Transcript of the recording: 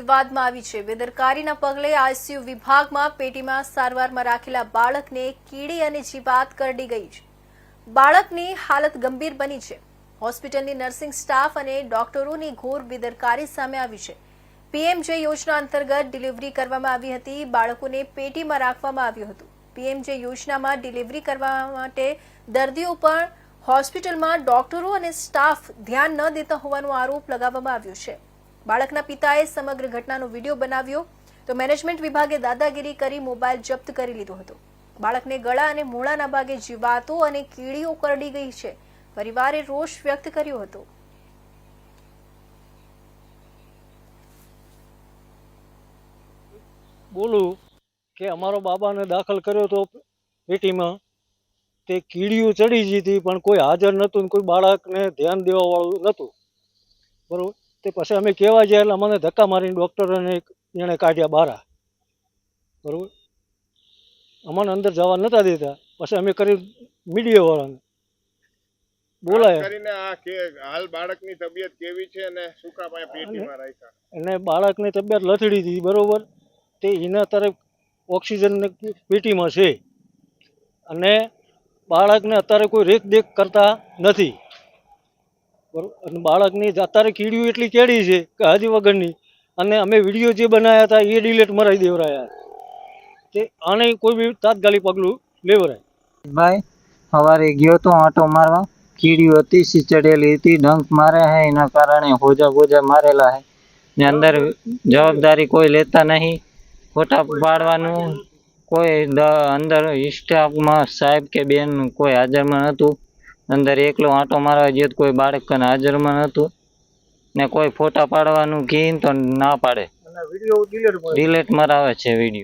વિવાદમાં આવી છે. બેદરકારીના પગલે આઈસીયુ વિભાગમાં પેટીમાં સારવારમાં રાખેલા બાળકને કીડી અને જીવાત કરડી ગઈ છે. બાળકની હાલત ગંભીર બની છે. હોસ્પિટલની નર્સિંગ સ્ટાફ અને ડોક્ટરોની ઘોર બેદરકારી સામે આવી છે. પીએમજે યોજના અંતર્ગત ડિલિવરી કરવામાં આવી હતી. બાળકોને પેટીમાં રાખવામાં આવ્યું હતું. પીએમજે યોજનામાં ડિલિવરી કરવા માટે દર્દીઓ પણ હોસ્પિટલમાં ડોક્ટરો અને સ્ટાફ ધ્યાન ન દેતા હોવાનો આરોપ લગાવવામાં આવ્યો છે. બાળકના પિતાએ સમગ્ર ઘટનાનો વીડિયો બનાવ્યો તો મેનેજમેન્ટ વિભાગે દાદાગીરી કરી મોબાઈલ જપ્ત કરી લીધો હતો. બાળકને ગળા અને મૂળાના ભાગે જીવાતો અને કીડીઓ કરડી ગઈ છે. પરિવારે રોષ વ્યક્ત કર્યો હતો. બોલું, કે અમારો બાબાને દાખલ કર્યો તો પેટીમાં તે કીડીઓ ચડી જતી, પણ કોઈ હાજર નહોતું કોઈ બાળકને ધ્યાન દેવાવાળું નહોતું. બરાબર? તે પછી અમે કહેવા ગયા એટલે અમને ધક્કા મારીને ડૉક્ટરોને એણે કાઢ્યા બારા. બરાબર? અમને અંદર જવા નહોતા દેતા. પછી અમે કરી મીડિયાવાળાને બોલાયા. કરીને કે હાલ બાળકની તબિયત કેવી છે અને બાળકની તબિયત લથડી હતી બરોબર? તે એના તરફ ઓક્સિજન પેટીમાં છે. અને બાળકને અત્યારે કોઈ રેખદેખ કરતા નથી. અને બાળકની અત્યારે કીડીઓ એટલી કેડી છે કે હજી વગરની. અને અમે વીડિયો જે બનાવ્યા હતા એ ડિલેટ મરાવી દેવરાયા. તે આને કોઈ બી તાત્કાલિક પગલું લેવરાય. ભાઈ, સવારે ગયો તો આંટો મારવા. કીડીઓ હતી ચડેલી હતી, ડંખ મારે હે, એના કારણે હોજા ગોજા મારેલા હે. ને અંદર જવાબદારી કોઈ લેતા નહીં. ફોટા પાડવાનું કોઈ અંદર સ્ટાફમાં સાહેબ કે બેન કોઈ હાજરમાં નહોતું. અંદર એકલો આંટો મારવા ગયો કોઈ બાળક કને હાજરમાં નહોતું. ને કોઈ ફોટા પાડવાનું કીન તો ના પાડે. ડિલેટ મરાવે છે વીડિયો.